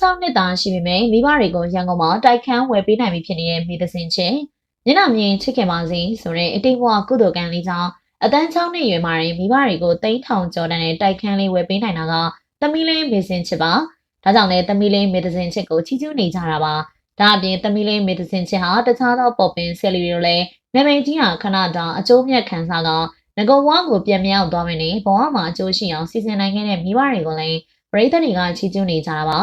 6နှစ်သားရှိပေမဲ့မိဘတွေကိုရန်ကုန်မှာတိုက်ခန်းဝယ်ပေးနိုင်ပြီဖြစ်နေတဲ့မိသစင်ချင်းညနာမြင်ချစ်ခင်ပါစေဆိုတဲ့အတိတ်ဘဝကုသိုလ်ကံလေးကြောင့်အတန်း6နှစ်ရွယ်မှာရင်မိဘတွေကိုတိန်းထောင်ကျော်တန်းတဲ့တိုက်ခန်းလေးဝယ်ပေးနိုင်တာကသမီးလေးမေစင်ချစ်ပါဒါကြောင့်လည်းသမီးလေးမေသစင်ချစ်ကိုချီးကျူးနေကြတာပါဒါအပြင်သမီးလေးမေသစင်ချစ်ဟာတခြားသောပေါ်ပင်ဆယ်လီတို့လည်းနာမည်ကြီးဟာခဏတောင်အကျိုးမြတ်ခံစားကငကုံဝါကိုပြန်မြောက်သွားမယ်နဲ့ဘဝမှာအကျိုးရှိအောင်စီစဉ်နိုင်ခဲ့တဲ့မိဘတွေကိုလည်းပရိသတ်တွေကချီးကျူးနေကြတာပါ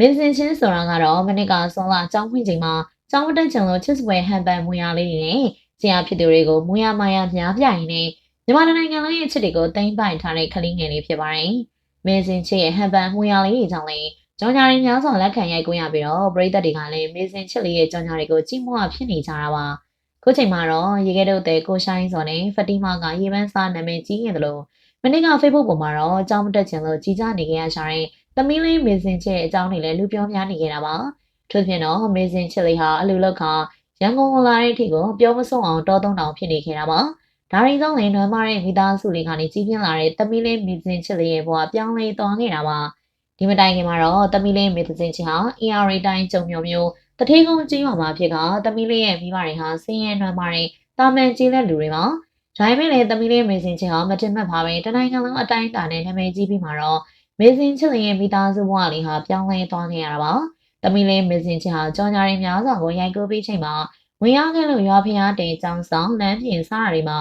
မင်းစင်ချင်းဆိုတာကတော့မနစ်ကဆွန်လာចောင်းဖွင့်ချိန်မှာចောင်းတက်ချင်လို့ချစ်စပွဲဟန်ပန်မွေရလေးတွေနဲ့ဆရာဖြစ်သူတွေကိုမွေရမာယာများပြရင်နဲ့မြန်မာနိုင်ငံလုံးရဲ့အချစ်တွေကိုတင်ပိုင်ထားတဲ့ကလေးငယ်လေးဖြစ်ပါတယ်။မင်းစင်ချစ်ရဲ့ဟန်ပန်မွေရလေးတွေကြောင့်လည်းကြောင်ညာရင်းများစွာလက်ခံရိုက်ကွင်းရပြီးတော့ပရိသတ်တွေကလည်းမင်းစင်ချစ်လေးရဲ့ကြောင်ညာတွေကိုကြည့်မွဖြစ်နေကြတာပါ။ခုချိန်မှာတော့ရေခဲတို့တဲ့ကိုရှိုင်းစော်နဲ့ဖတီမာကရေပန်းစားနာမည်ကြီးနေတယ်လို့မနေ့က Facebook ပေါ်မှာတော့အကြောင်းမတက်ချင်လို့ကြီးကြနေကြရရှာတဲ့ သမီးလေးမေစင်ချစ်အကြောင်းတွေလည်းလူပြောများနေကြတာပါထို့ပြင်တော့မေစင်ချစ်လေးဟာအလူလောက်ခါရန်ကုန်လာတဲ့အထိကိုပြောမဆုံးအောင်တောသုံးတောင်ဖြစ်နေခဲ့တာပါဒါရီကြောင့်လည်းနွမ်းမတဲ့မိသားစုလေးကနေကြီးပြင်းလာတဲ့သမီးလေးမေစင်ချစ်လေးရဲ့ဘဝပြောင်းလဲသွားခဲ့တာပါဒီမတိုင်ခင်မှာတော့သမီးလေးမေစင်ချစ်ဟာ AR တိုင်းကြုံမျိုးမျိုးတထေးကုန်းကြီးရွာမှာဖြစ်ကသမီးလေးရဲ့မိဘတွေဟာဆင်းရဲနွမ်းမတဲ့တာမန်ကြီးတဲ့လူတွေပါဒါပေမဲ့လည်းသမီးလေးမေစင်ချစ်ဟာမတင်မှတ်ပါပဲတနိုင်ငံလုံးအတိုင်းအတာနဲ့နာမည်ကြီးပြီးမှာတော့ မေစင်ချစ်ရဲ့မိသားစုဘဝလေးဟာပြောင်းလဲသွားခဲ့ရတာပါ။သမီးလေးမေစင်ချစ်ဟာကြောင်ညာရင်းများစွာကိုရိုက်ကူးပေးချိန်မှာဝင်ရောက်ခဲ့လို့ရွာဖျားတဲចောင်းဆောင်လမ်းပြင်စားတာတွေမှာ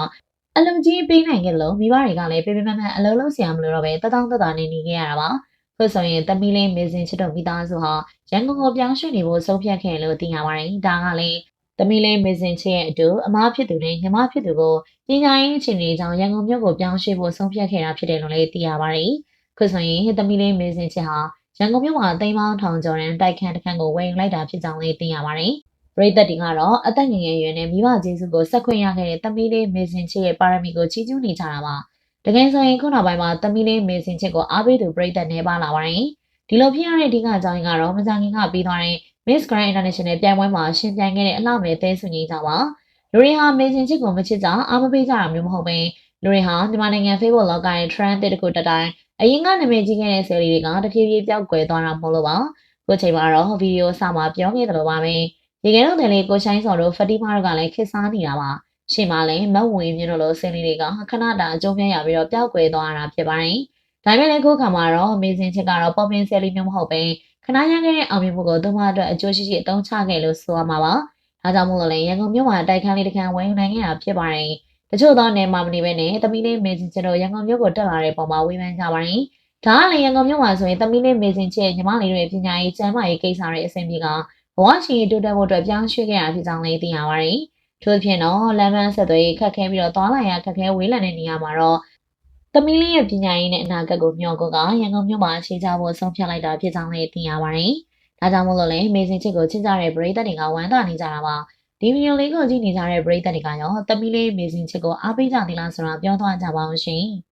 အလုံကြီးပေးနိုင်ခဲ့လို့မိဘတွေကလည်းပြေပြေမမတ်အလုံးလုံးဆရာမလို့တော့ပဲတတောင်းတတာနေနေခဲ့ရတာပါ။ဆိုဆိုရင်သမီးလေးမေစင်ချစ်တို့မိသားစုဟာရန်ကုန်ကိုပြောင်းရွှေ့နေဖို့ဆုံးဖြတ်ခဲ့လို့သိရပါတယ်။ဒါကလည်းသမီးလေးမေစင်ချစ်ရဲ့အတူအမားဖြစ်သူနဲ့ညီမဖြစ်သူကိုပညာရေးအခြေအနေကြောင့်ရန်ကုန်မြို့ကိုပြောင်းရွှေ့ဖို့ဆုံးဖြတ်ခဲ့တာဖြစ်တယ်လို့လည်းသိရပါတယ်။ ခုဆိုရင်ဟစ်သမီးလေးမေစင်ချစ်ဟာရန်ကုန်မြို့မှာသိမ်းပေါင်းထောင်ကျော်ရန်တိုက်ခန်းတစ်ခန်းကိုဝယ်လိုက်တာဖြစ်ကြောင်းလည်းသိရပါတယ်။ပရိသတ်တွေကတော့အသက်ငယ်ငယ်ရွယ်နဲ့မိဘကျေးဇူးကိုဆက်ခွင့်ရခဲ့တဲ့သမီးလေးမေစင်ချစ်ရဲ့ပါရမီကိုချီးကျူးနေကြတာပါ။တကယ်ဆိုရင်ခုနောက်ပိုင်းမှာသမီးလေးမေစင်ချစ်ကိုအားပေးသူပရိသတ်နေပါလာပါတယ်။ဒီလိုဖြစ်ရတဲ့အဓိကအကြောင်းကတော့မကြခင်ကပြီးသွားတဲ့ Miss Grand International ပြိုင်ပွဲမှာရှင်ပြိုင်ခဲ့တဲ့အလှမဲ့သဲဆွကြီးကြောင့်ပါလူတွေဟာမေစင်ချစ်ကိုမချစ်ကြအားမပေးကြတာမျိုးမဟုတ်ဘဲလူတွေဟာမြန်မာနိုင်ငံ Facebook လောကရဲ့ trend တစ်ခုတစ်တိုင်း အရင်ကနာမည်ကြီးခဲ့တဲ့ဆယ်လီတွေကတဖြည်းဖြည်းပျောက်ကွယ်သွားတာမဟုတ်လို့ပါခုချိန်မှာတော့ဗီဒီယိုစမှာပြောခဲ့တယ်လို့ပါပဲရေခဲတော့တယ်လေးကိုရှိုင်းစော်တို့ဖတီမာတို့ကလည်းခစ်စားနေတာပါရှေ့မှာလည်းမတ်ဝင်မြင့်တို့လိုဆယ်လီတွေကခဏတာအကျုံးပြရပြီးတော့ပျောက်ကွယ်သွားတာဖြစ်ပါတယ်ဒါပေမဲ့လည်းခုခါမှာတော့အမေဇင်ချစ်ကတော့ပေါ်ပင်ဆယ်လီမျိုးမဟုတ်ပဲခဏရခဲ့တဲ့အောင်မြင်မှုကိုသူမအတွက်အကျိုးရှိရှိအသုံးချခဲ့လို့ဆိုရမှာပါဒါကြောင့်မို့လို့လည်းရန်ကုန်မြို့မှာတိုက်ခန်းလေးတစ်ခန်းဝယ်ယူနိုင်ခဲ့တာဖြစ်ပါတယ် တချို့သောနေမှာမနေပဲနဲ့သမီးလေးမေဇင်ချစ်တို့ရန်ကုန်မြို့ကိုတက်လာတဲ့ပုံမှာဝေဖန်ကြပါတယ်ဒါကလည်းရန်ကုန်မြို့မှာဆိုရင်သမီးလေးမေစင်ချစ်ညီမလေးတွေပညာရေးကျန်းမာရေးကိစ္စတွေအဆင်ပြေကဘဝရှိရေးတိုးတက်ဖို့အတွက်ပြောင်းရွှေ့ခဲ့ရဖြစ်ကြောင်းလည်းသိရပါတယ်။ထို့ဖြစ်တော့လမ်းမဆက်သွယ်ရေးခက်ခဲပြီးတော့သွားလာရခက်ခဲဝေးလံတဲ့နေရာမှာတော့သမီးလေးရဲ့ပညာရေးနဲ့အနာဂတ်ကိုမျှော်ကိုကရန်ကုန်မြို့မှာအခြေချဖို့ဆုံးဖြတ်လိုက်တာဖြစ်ကြောင်းလည်းသိရပါတယ်။ဒါကြောင့်မို့လို့လည်းမေစင်ချစ်ကိုချစ်ကြတဲ့ပရိသတ်တွေကဝမ်းသာနေကြတာပါ။ ဒီဗီဒီယိုလေးကိုကြည့်နေကြတဲ့ပရိသတ်တွေကရောသမီးလေးမေစင်ချစ်ကိုအားပေးကြသလားဆိုတာပြောသွားကြပါဦးရှင်။